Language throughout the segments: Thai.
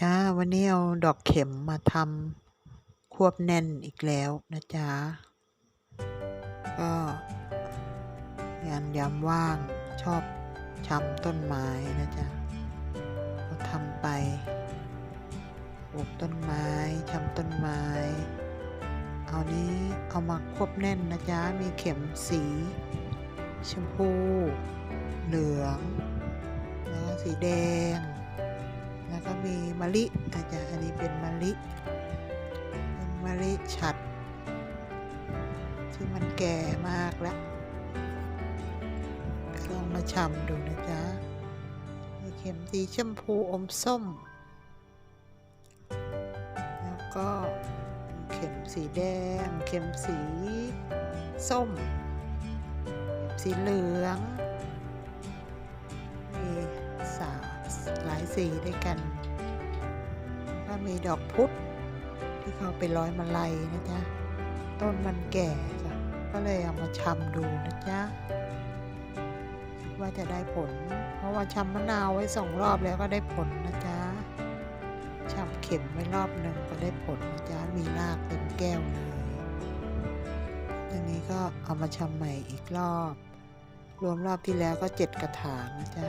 จ้าวันนี้เอาดอกเข็มมาทำควบแน่นอีกแล้วนะจ๊ะก็งานยามว่างชอบชำต้นไม้นะจ๊ะก็ทำไปปลูกต้นไม้ชำต้นไม้ เอานี้เอามาควบแน่นนะจ๊ะมีเข็มสี ชมพู เหลือง แล้วก็สีแดงะลิอาจจะอันนี้เป็นมะลิเป็นมะลิฉัด ที่มันแก่มากแล้วลองมาชำดูนะจ๊ะมีเข็มสีชมพูอมส้ม แล้วก็เข็มสีแดง เข็มสีส้ม สีเหลืองมีสาหลายสีด้วยกัน ก็มีดอกพุธที่เขาไปร้อยมาลัยนะจ๊ะ ต้นมันแก่จ้ะก็เลยเอามาชำดูนะจ๊ะคิดว่าจะได้ผล เพราะว่าชำมะนาวไว้สองรอบแล้วก็ได้ผลนะจ๊ะชำเข็มไว้รอบหนึ่งก็ได้ผลนะจ๊ะ มีรากเต็มแก้วเลยอย่างนี้ก็เอามาชำใหม่อีกรอบ รวมรอบที่แล้วก็เจ็ดกระถางนะจ๊ะ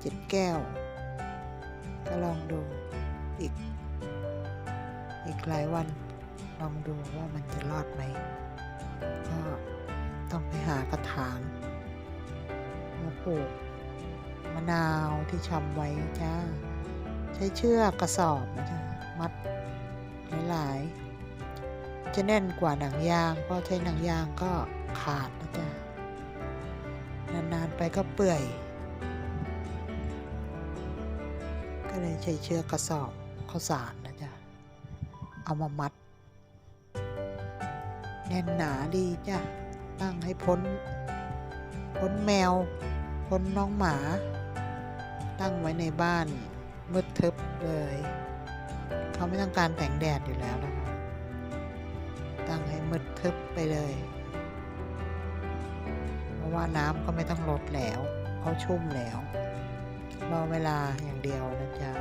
เจ็ดแก้ว ก็ลองดู อีก อีกหลายวันลองดูว่ามันจะรอดไหมก็ต้องไปหากระถางมาปลูกมะนาวที่ชำไว้จ้า ใช้เชือกกระสอบนะจ๊ะมัดหลายๆจะแน่นกว่าหนังยางเพราะใช้หนังยางก็ขาดนะจ๊ะนานๆไปก็เปื่อย ก็เลยใช้เชือกกระสอบ ข้าวสารนะจ๊ะ เอามามัด แน่นหนาดีจ้ะ ตั้งให้พ้น พ้นแมว พ้นน้องหมา ตั้งไว้ในบ้านมืดทึบเลย เขาไม่ต้องการแสงแดดอยู่แล้วนะคะตั้งให้มืดทึบไปเลย เพราะว่าน้ำก็ไม่ต้องลดแล้ว เขาชุ่มแล้วรอเวลาอย่างเดียวนะจ๊ะ